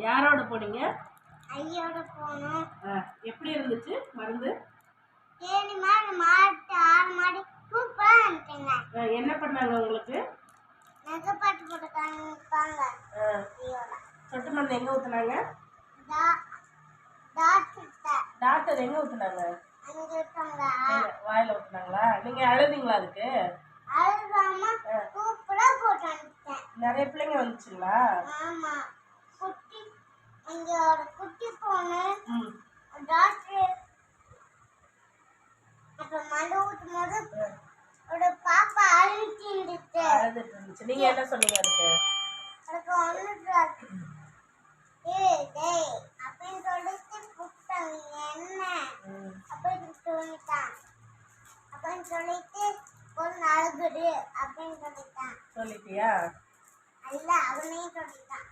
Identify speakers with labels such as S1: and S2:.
S1: யாரோட போனீங்க?
S2: ஐயோட போனோம்.
S1: எப்படி இருந்துச்சு மருந்து?
S2: ஏழு மாடு மாட்டு ஆறு மாடு இருந்துச்சுங்க.
S1: ஆ, என்ன பண்ணாங்க உங்களுக்கு?
S2: நெகப்பாட்டு போட்டு காமிப்பாங்க
S1: சொட்டு மருந்து எங்க ஊத்துனாங்க? டாக்டர் எங்க ஊத்துனாங்க? வாயில ஊத்துனாங்களா? நீங்க அழுதீங்களா அதுக்கு? நிறைய பிள்ளைங்க வந்துச்சுங்களா?
S2: ஆமா. குட்டி இங்க ஒரு குட்டி பொண்ணு. டாக்டர் அப்புறம் மண்டு ஊற்றும் போது ஒரு பாப்பா அழுத்தி இருந்துச்சு.
S1: அழுதுட்டு இருந்துச்சு. நீங்க என்ன சொன்னீங்க அதுக்கு?
S2: அதுக்கு ஒன்று ஏய் டேய் அப்படின்னு சொல்லிட்டு கூப்பிட்டாங்க. என்ன? அப்படின்னு சொல்லிட்டான். அப்படின்னு சொல்லிட்டு பொண்ணு அழுகுது அப்படின்னு சொல்லிட்டான்.
S1: சொல்லிட்டியா?
S2: அல்ல அவனையும்
S1: தொட்டான்